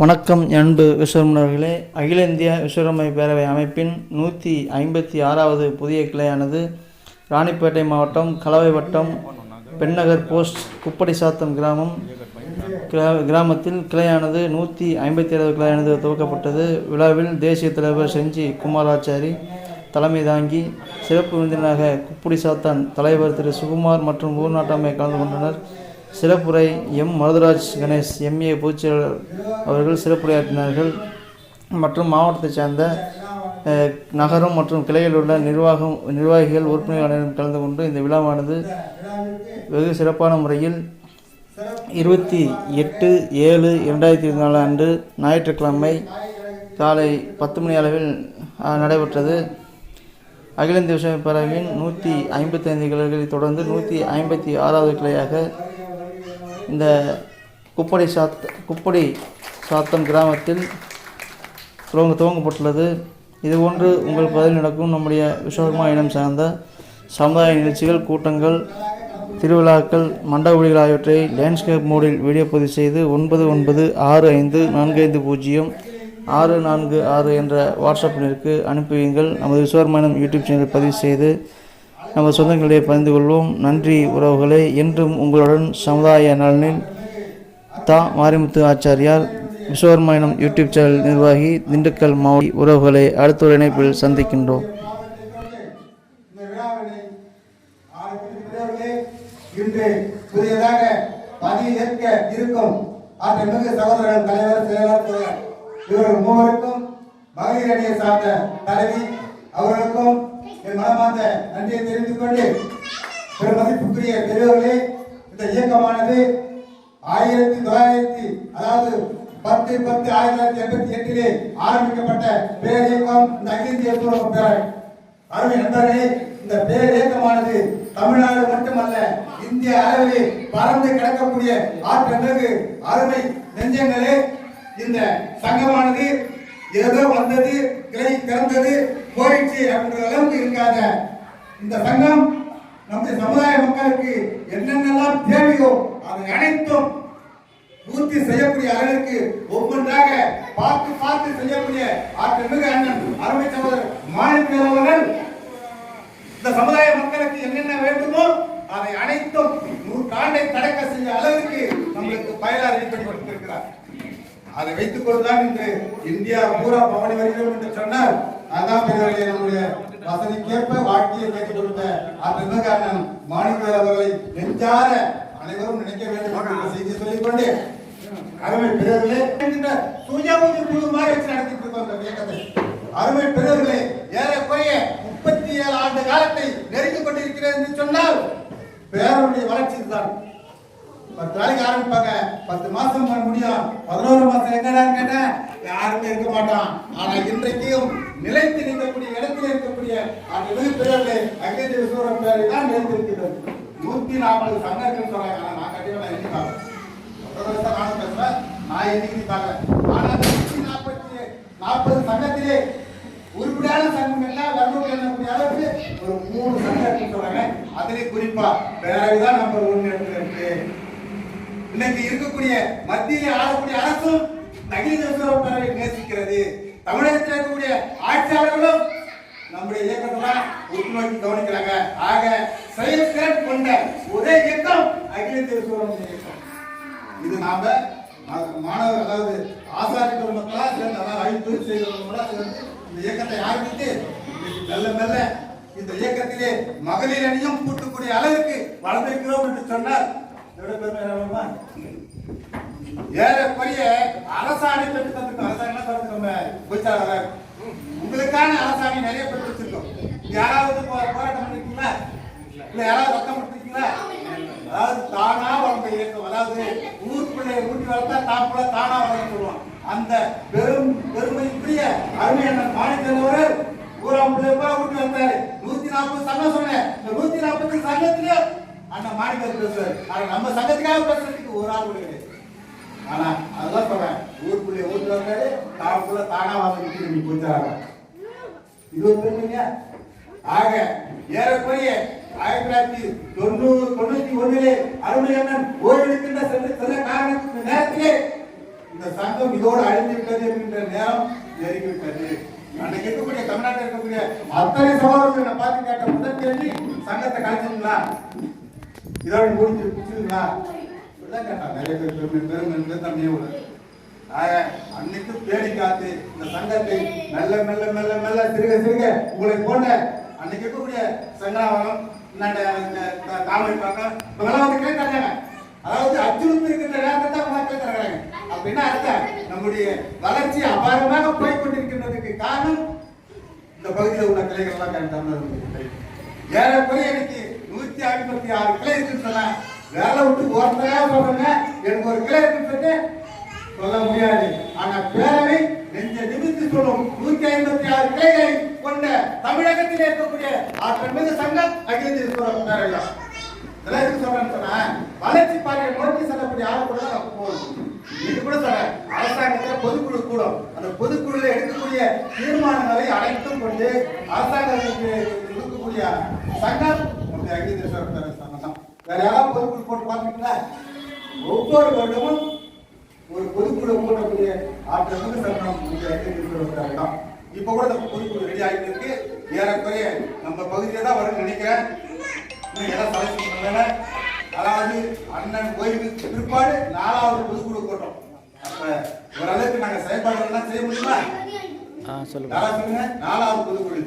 வணக்கம் அன்பு விஸ்வரமணர்களே அகில இந்திய விஸ்வரமை பேரவை அமைப்பின் நூற்றி ஐம்பத்தி ஆறாவது புதிய கிளையானது ராணிப்பேட்டை மாவட்டம் கலவை வட்டம் பெண்ணகர் போஸ்ட் குப்படிசாத்தம் கிராமம் கிராமத்தில் கிளையானது நூற்றி ஐம்பத்தி ஏழாவது கிளையானது துவக்கப்பட்டது. விழாவில் தேசிய தலைவர் செஞ்சி குமாராச்சாரி தலைமை தாங்கி சிறப்பு விருந்தினராக குப்புடிசாத்தான் தலைவர் திரு சுகுமார் மற்றும் ஊர்நாட்டாமை கலந்து கொண்டனர். சிறப்புரை எம். மருதராஜ் கணேஷ் எம்ஏ பொதுச்செயலாளர் அவர்கள் சிறப்புரையாற்றினார்கள். மற்றும் மாவட்டத்தைச் சேர்ந்த நகரம் மற்றும் கிளையில் உள்ள நிர்வாகம் நிர்வாகிகள் உறுப்பினர்களிடம் கலந்து கொண்டு இந்த விழாவானது வெகு சிறப்பான முறையில் இருபத்தி எட்டு ஏழு இரண்டாயிரத்தி இருபத்தி நாலு அன்று ஞாயிற்றுக்கிழமை காலை பத்து மணி அளவில் நடைபெற்றது. அகில இந்திய விவசாய நூற்றி ஐம்பத்தி ஐந்து கிளைகளை தொடர்ந்து நூற்றி ஐம்பத்தி ஆறாவது கிளையாக இந்த குப்படி சாத் குப்படி சாத்தம் கிராமத்தில் துவங்க துவங்கப்பட்டுள்ளது இது போன்று உங்கள் பகுதியில் நடக்கும். நம்முடைய விஸ்வகர்மா இனம் சார்ந்த சமுதாய நிகழ்ச்சிகள் கூட்டங்கள் திருவிழாக்கள் மண்டபடிகள் ஆகியவற்றை லேண்ட்ஸ்கேப் மோடில் வீடியோ பதிவு செய்து ஒன்பது ஒன்பது ஆறு ஐந்து நான்கு ஐந்து பூஜ்ஜியம் ஆறு நான்கு ஆறு என்ற வாட்ஸ்அப் எண்ணிற்கு அனுப்புவீங்கள் நமது விஸ்வகர்மானம் யூடியூப் சேனல் பதிவு செய்து நமது சொந்தங்களிடையே பகிர்ந்து கொள்வோம். நன்றி உறவுகளே. என்றும் உங்களுடன் சமுதாய நலனில் தா. மாரிமுத்து ஆச்சாரியார் விஸ்வகர்மாயணம் யூடியூப் சேனல் நிர்வாகி திண்டுக்கல் மாவட்ட உறவுகளை அடுத்த ஒரு இணைப்பில் சந்திக்கின்றோம். இன்று புதியதாக பதவியேற்க இருக்கும் ஆற்றமிகு சகோதரர்கள் தலைவர் செயலாளர் இவர்கள் மூவருக்கும் மகளிர் அணியை சார்ந்த தலைவி அவர்களுக்கும் என் மனமார்ந்த நன்றியை தெரிவித்துக் கொண்டு பெருமதிப்புக்குரிய பெரியவர்களே இந்த இயக்கமானது ஆயிரத்தி தொள்ளாயிரத்தி அதாவது பத்து பத்து ஆயிரத்தி தொள்ளாயிரத்தி எண்பத்தி எட்டிலே ஆரம்பிக்கப்பட்ட பேரியக்கம் இந்த அகில இந்திய தூரம் பேரவை அருமை நண்பர்களே இந்த பேரியக்கமானது தமிழ்நாடு மட்டுமல்ல இந்திய அளவிலே பறந்து கிடக்கக்கூடிய ஆற்றமிகு அருமை நெஞ்சங்களே. இந்த சங்கமானது ஏதோ வந்தது கிளை திறந்தது போயிடுச்சு அப்படின்ற அளவுக்கு இருக்காத. இந்த சங்கம் நம்முடைய சமுதாய மக்களுக்கு என்னென்னலாம் தேவையோ அதை அனைத்தும் பூர்த்தி செய்யக்கூடிய அளவிற்கு ஒவ்வொன்றாக பார்த்து பார்த்து செய்யக்கூடிய ஆற்றல் மிகு அண்ணன் அருமை சகோதரர் மாணிக்க அவர்கள் இந்த சமுதாய மக்களுக்கு என்னென்ன வேண்டுமோ அதை அனைத்தும் நூற்றாண்டை கடக்க செய்ய அளவிற்கு நம்மளுக்கு பயனார் ஏற்படுத்தி கொடுத்திருக்கிறார். அதை வைத்துக் கொண்டுதான் இன்று இந்தியா பூரா பவனி வருகிறோம் என்று சொன்னால் அதான் பெரியவர்களே நம்முடைய வசதிக்கேற்ப வாழ்க்கையை கேட்டுக் கொடுத்த ஆற்றல் மிகு அவர்களை நெஞ்சார அனைவரும் நினைக்க வேண்டும் என்ற செய்தியை சொல்லிக்கொண்டு அருமை பிறர்களே என்கின்ற சுயமுதி குழு மாதிரி வச்சு நடத்திட்டு இருக்கோம் இந்த இயக்கத்தை. அருமை பிறர்களே ஏறக்குறைய முப்பத்தி ஏழு ஆண்டு காலத்தை நெருங்கிக் கொண்டிருக்கிறேன் என்று சொன்னால் பேரனுடைய வளர்ச்சி தான் பத்து நாளைக்கு ஆரம்பிப்பாங்க. பத்து மாசம் பண்ண முடியும். பதினோரு மாசம் எங்கடான்னு கேட்டேன் யாருமே இருக்க மாட்டான். ஆனா இன்றைக்கும் நிலைத்து நிற்கக்கூடிய இடத்தில் இருக்கக்கூடிய அந்த மிக பெரியவர்களே அகில விஸ்வரம் பேரை தான் நிலைத்திருக்கிறது நூத்தி நாற்பது சங்கங்கள் சொல்றாங்க. ஆனா நான் கண்டிப்பா நான் எண்ணி நானும் நான் எண்ணிக்கை பார்க்கல. ஆனா நூத்தி நாற்பத்தி நாற்பது சங்கத்திலே உருப்படியான சங்கம் எல்லாம் வரணும் என்னக்கூடிய அளவுக்கு ஒரு மூணு சங்கம் சொல்றாங்க. அதிலே குறிப்பா பேரவைதான் நம்பர் ஒன்று இருக்கு. இன்னைக்கு இருக்கக்கூடிய மத்தியில் ஆளக்கூடிய அரசும் நகில விஸ்வரூப நேசிக்கிறது. தமிழகத்தில் இருக்கக்கூடிய ஆட்சியாளர்களும் நம்முடைய இயக்கத்தை தான் உற்றுநோக்கி கவனிக்கிறாங்க. ஆக செயல்திறன் கொண்ட ஒரே இயக்கம் அகில இந்திய இயக்கம். இது நாம மாணவர் அதாவது ஆசாரி மக்களா சேர்ந்து அதாவது ஐந்து செய்தவர்களா சேர்ந்து இந்த இயக்கத்தை ஆரம்பித்து மெல்ல மெல்ல இந்த இயக்கத்திலே மகளிர் அணியும் கூட்டக்கூடிய அளவுக்கு வளர்ந்திருக்கிறோம் என்று சொன்னார் ஏறக்குறைய அரசாணை பெற்று தந்திருக்கோம் அரசாணை என்ன சொல்றது உங்களுக்கான அரசாணை நிறைய பெற்று வச்சிருக்கோம். யாராவது போராட்டம் பண்ணிருக்கீங்களா? இல்ல யாராவது ரத்தம் கொடுத்துருக்கீங்களா? அதாவது தானா வளர்ந்த இயக்கம் அதாவது ஊர் பிள்ளையை ஊட்டி வளர்த்தா தான் போல தானா வளர்ந்து சொல்லுவோம் அந்த பெரும் பெருமைக்குரிய அருமையான மாணிக்கவர் ஊராம் பிள்ளை ஊட்டி வந்தாரு. நூத்தி நாற்பது சங்கம் சொன்னேன். நூத்தி நாற்பது சங்கத்திலே அண்ணா மாணிக்கர் பேசுவார் ஆனா நம்ம சங்கத்துக்காக பேசுறதுக்கு ஒரு ஆள் கூட கிடையாது. ஆனா அதெல்லாம் சொல்றேன். ஊருக்குள்ளே ஊட்டு வந்தாரு தாக்குள்ள தானா வந்து நீ போச்சாங்க இது ஒரு பெருமைங்க ஆக ஏறக்குறைய ஆயிரத்தி தொள்ளாயிரத்தி தொண்ணூறு தொண்ணூத்தி ஒண்ணிலே அருமையண்ணன் ஓய்வெடுக்கின்ற சென்று சில காரணத்துக்கு நேரத்திலே இந்த சங்கம் இதோடு அழிந்து விட்டது என்கின்ற நேரம் நெருங்கிவிட்டது அன்னைக்கு இருக்கக்கூடிய தமிழ்நாட்டில் இருக்கக்கூடிய அத்தனை சகோதரர்களை நான் பார்த்து கேட்ட முதல் கேள்வி சங்கத்தை கழிச்சிங்களா இதோட முடிஞ்சு பிடிச்சிருங்களா இப்படிதான் கேட்டான். நிறைய பேர் பெருமை பெருமை தம்மையே உள்ளது ஆக அன்னைக்கு பேடி காத்து இந்த சங்கத்தை மெல்ல மெல்ல மெல்ல மெல்ல சிறுக சிறுக உங்களை போன்ற அன்னைக்கு இருக்கக்கூடிய சங்கராவனம் தாமரை பார்க்க இவங்கெல்லாம் வந்து கேட்டாங்க அதாவது அச்சுறுத்தி இருக்கின்ற நேரத்தை தான் அப்படின்னா அர்த்தம் நம்முடைய வளர்ச்சி அபாரமாக போய் கொண்டிருக்கின்றதுக்கு காரணம் இந்த பகுதியில் உள்ள கிளைகள் எல்லாம் ஏறக்குறைய இன்னைக்கு நூத்தி ஐம்பத்தி ஆறு கிளை இருக்குன்னு சொன்னேன் வேலை விட்டு ஒருத்தரையா சொல்றேங்க. எனக்கு ஒரு கிளை இருக்குன்னு சொல்லி சொல்ல முடியாது. ஆனா பேரவை நெஞ்ச நிமித்து சொல்லும் நூத்தி ஐம்பத்தி ஆறு கிளைகளை கொண்ட தமிழகத்தில் இருக்கக்கூடிய ஆற்றல் மிகு சங்கம் அகில இந்திய சுதந்திர பேரவை இதெல்லாம் எதுக்கு சொல்றேன்னு சொன்னா வளர்ச்சி பாதையை நோக்கி செல்லக்கூடிய ஆள் கூட நம்ம இது கூட சொல்ல அரசாங்கத்தில் பொதுக்குழு கூடும். அந்த பொதுக்குழுல எடுக்கக்கூடிய தீர்மானங்களை அனைத்தும் கொண்டு அரசாங்கத்துக்கு இருக்கக்கூடிய சங்கம் சுதந்திர சங்கம் தான் வேற யாராவது பொதுக்குழு போட்டு பார்த்துருக்கீங்களா ஒவ்வொரு வருடமும் ஒரு பொதுக்குழு போடக்கூடிய ஆற்றல் மிகு சங்கம் நம்முடைய அகில இந்திய சுதந்திர சங்கம் தான். இப்ப கூட இந்த பொதுக்குழு ரெடி ஆகிட்டு இருக்கு. ஏறக்குறைய நம்ம பகுதியில தான் வரும்னு நினைக்கிறேன். எல்லாம் தலைப்பு பண்ணல அதாவது அண்ணன் ஓய்வுக்கு பிற்பாடு நாலாவது பொதுக்குழு கூட்டம் அப்ப ஓரளவுக்கு நாங்க செயல்பாடுகள்லாம் செய்ய முடியுமா? சொல்லுங்க. நாலாவது பொதுக்குழு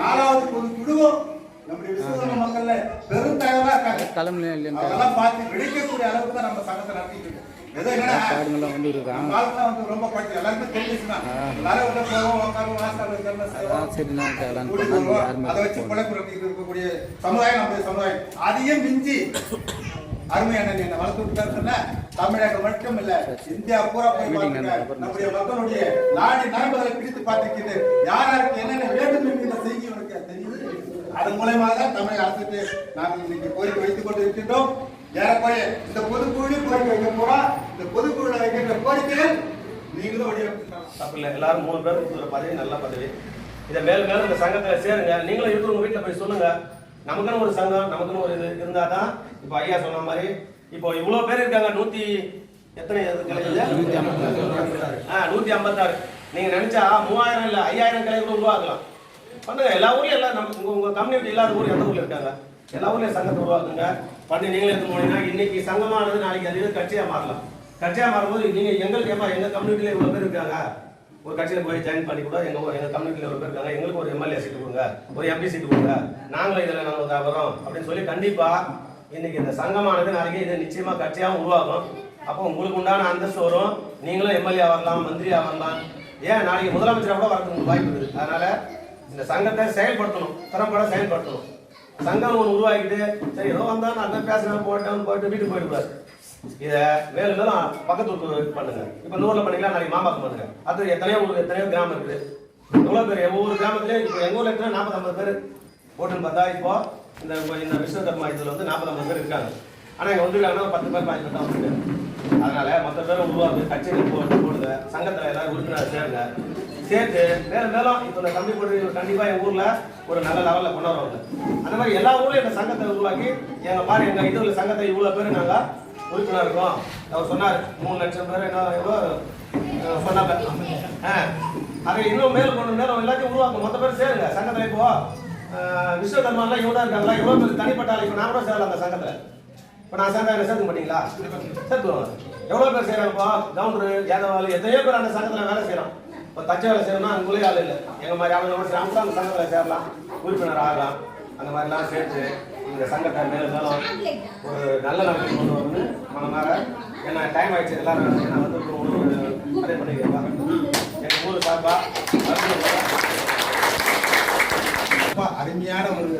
நாலாவது பொதுக்குழுவும் நம்முடைய விசுவாச மக்கள்ல பெரும் தகவலா இருக்காங்க. தலைமையில இல்லைன்னு அதெல்லாம் பார்த்து வெடிக்கக்கூடிய அளவுக்கு தான் நம்ம சங்கத்தை நடத்திட்டு இருக்கோம். அதையும் மிஞ்சி அருமை அண்ணன் என்ன வளர்த்து விட்டாருன்னா தமிழகம் மட்டும் இல்ல இந்தியா பூரா போய். நம்முடைய மக்களுடைய நாடி நரம்புகளை பிடித்து பார்த்துக்கிட்டு யார் யாருக்கு என்னென்ன வேண்டும் தெரியுது அதன் மூலயமாக தான் தமிழக அரசுக்கு நாம் இன்னைக்கு கோரிக்கை வைத்துக் கொண்டு இருக்கின்றோம் ஏறக்குறைய இந்த பொதுக்குழு கோரிக்கை வைக்க போறோம் இந்த பொதுக்குழுல வைக்கின்ற கோரிக்கைகள் நீங்களும் தப்பு இல்லை எல்லாரும் மூணு பேர் கொடுக்குற பதவி நல்ல பதவி. இதை மேலும் மேலும் இந்த சங்கத்தில் சேருங்க. நீங்களும் இருக்கிறவங்க வீட்டில் போய் சொல்லுங்க. நமக்குன்னு ஒரு சங்கம் நமக்குன்னு ஒரு இது இருந்தால் தான் இப்போ ஐயா சொன்ன மாதிரி இப்போ இவ்வளோ பேர் இருக்காங்க. நூற்றி எத்தனை நூற்றி ஐம்பத்தாறு. நீங்கள் நினச்சா மூவாயிரம் இல்லை ஐயாயிரம் கிளை கூட உருவாக்கலாம் பண்ணுங்க. எல்லா ஊர்லயும் எல்லாம் நம்ம உங்க உங்க கம்யூனிட்டி இல்லாத ஊர் எந்த ஊர்ல இருக்காங்க? எல்லா ஊர்லயும் சங்கத்தை உருவாக்குங்க. பண்ணி நீங்களே எடுத்து போனீங்கன்னா இன்னைக்கு சங்கமானது நாளைக்கு அது கட்சியா மாறலாம். கட்சியா மாறும்போது நீங்க எங்களுக்கு ஏமா எங்க கம்யூனிட்டில இவ்வளவு பேர் இருக்காங்க? ஒரு கட்சியில போய் ஜாயின் பண்ணி கூட எங்க எங்க கம்யூனிட்டில ஒரு பேர் இருக்காங்க. எங்களுக்கு ஒரு எம்எல்ஏ சீட்டு கொடுங்க. ஒரு எம்பி சீட்டு கொடுங்க. நாங்களும் இதுல தான் வரோம் அப்படின்னு சொல்லி கண்டிப்பா இன்னைக்கு இந்த சங்கமானது நாளைக்கு இது நிச்சயமா கட்சியாகவும் உருவாகும். அப்போ உங்களுக்கு உண்டான அந்தஸ்து வரும். நீங்களும் எம்எல்ஏ வரலாம் மந்திரியா வரலாம். ஏன்? நாளைக்கு முதலமைச்சரா கூட வரதுக்கு வாய்ப்பு இருக்குது. அதனால இந்த சங்கத்தை செயல்படுத்தணும் திறம்பட செயல்படுத்தணும். சங்கம் ஒன்று உருவாக்கிட்டு சரி ஏதோ வந்தா நான் தான் பேசினேன் போட்டேன் போயிட்டு வீட்டுக்கு போயிடுவார் இதை மேலும் மேலும் பக்கத்து பண்ணுங்க. இப்போ நூறுல பண்ணிக்கலாம் நாளைக்கு மாமாக்கு பண்ணுங்க. அது எத்தனையோ ஊருக்கு எத்தனையோ கிராமம் இருக்குது. எவ்வளோ பேர் ஒவ்வொரு கிராமத்துலேயும் இப்போ எங்கள் ஊரில் இருக்கிற நாற்பத்தம்பது பேர் ஓட்டுன்னு பார்த்தா இப்போ இந்த இந்த விஸ்வகர்மா இதில் வந்து நாற்பத்தம்பது பேர் இருக்காங்க. ஆனால் இங்கே வந்துருக்காங்கன்னா பத்து பேர் பாஞ்சு பேர் தான் வந்துருக்காங்க. அதனால மற்ற பேரும் உருவாக்கு கட்சிகள் போட்டு போடுங்க. சங்கத்தில் எல்லாரும் உறுப்பினர் சேருங்க. சேர்த்து மேலும் மேலும் இப்போ கம்மி தம்பி கண்டிப்பாக எங்கள் ஊரில் ஒரு நல்ல லெவலில் கொண்டு வருவாங்க. அந்த மாதிரி எல்லா ஊரும் எங்கள் சங்கத்தை உருவாக்கி எங்கள் பாரு எங்கள் இதில் சங்கத்தை இவ்வளோ பேர் நாங்கள் உறுப்பினர் இருக்கோம். அவர் சொன்னார் மூணு லட்சம் பேர் என்ன எவ்வளோ சொன்னாங்க. ஆ. அதை இன்னும் மேலும் கொண்டு மேலும் எல்லாத்தையும் உருவாக்கும் மொத்த பேர் சேருங்க. சங்கத்தில் இப்போ அஹ், விஸ்வகர்மாலாம் இவ்வளோ இருக்காங்களா இவ்வளோ பேர் தனிப்பட்ட ஆள். இப்போ நான் கூட சேரலாம் அந்த சங்கத்தில். இப்போ நான் சேர்ந்தா என்ன சேர்க்க மாட்டீங்களா? சேர்த்துவாங்க எவ்வளோ பேர் செய்கிறாங்கப்பா கவுண்டரு யாதவாள் எத்தனையோ பேர் அந்த சங்கத்தில் வேலை செய்கிறோம் இப்போ தச்ச வேலை செய்யணும்னா அங்குள்ளே ஆள் இல்லை. எங்கள் மாதிரி ஆளுங்க கூட அவங்க அந்த சங்கத்தில் சேரலாம். உறுப்பினர் ஆகலாம். அந்த மாதிரிலாம் சேர்த்து இந்த சங்கத்தை மேலும் மேலும் ஒரு நல்ல நிலைமைக்கு கொண்டு வரணும்னு மனமாற ஏன்னா டைம் ஆயிடுச்சு. எல்லாரும் நான் வந்து ஒரு அதே பண்ணிக்கிறேன் எங்கள் ஊர் சார்பா அருமையான ஒரு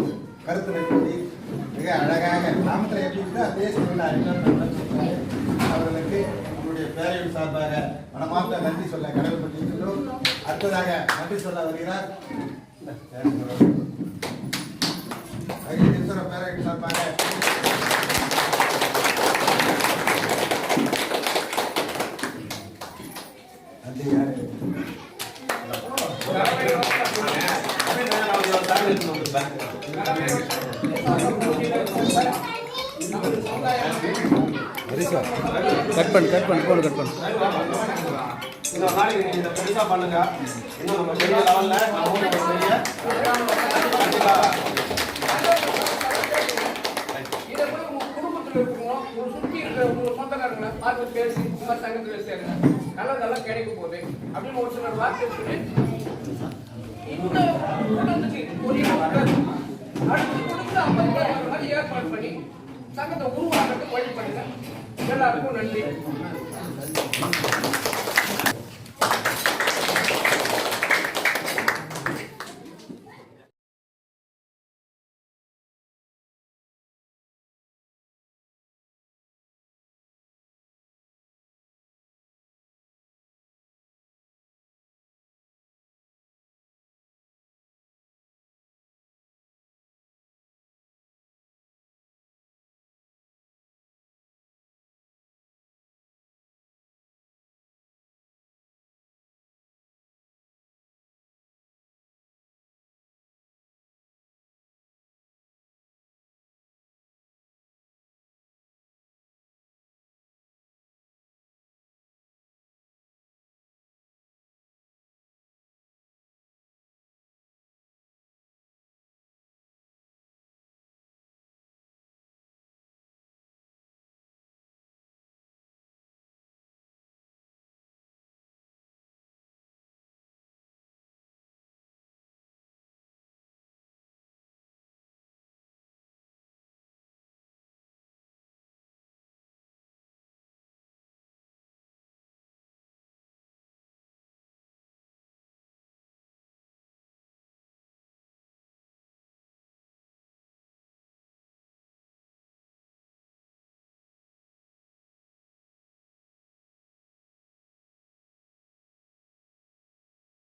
கருத்து வைப்பதை மிக அழகாக கிராமத்தில் எப்படி இருக்குதோ அதே சூழ்நிலை அவர்களுக்கு உங்களுடைய பேரவை சார்பாக மனமார்ந்த நன்றி சொல்ல கடமைப்பட்டிருக்கின்றோம் அடுத்ததாக நன்றி சொல்ல வருகிறார். பேரவை சார்பாக நன்றி கட் பண்ணு கட் பண்ணு ஃபோன் கட் பண்ணு. இன்னொரு பண்ணுங்க இன்னும் நம்ம பெரிய நம்ம பெரிய சொந்தக்காரங்களை பார்த்து பேசி இந்த மாதிரி சேருங்க நல்லதெல்லாம் கிடைக்க போகுது அப்படின்னு ஒரு சிலர் வார்த்தை சொல்லி இந்த ஒரு அடுத்த குடும்பத்துல ஐம்பது பேர் மாதிரி ஏற்பாடு பண்ணி சங்கத்தை உருவாக்கத்துக்கு வழி பண்ணுங்க. எல்லாருக்கும் நன்றி.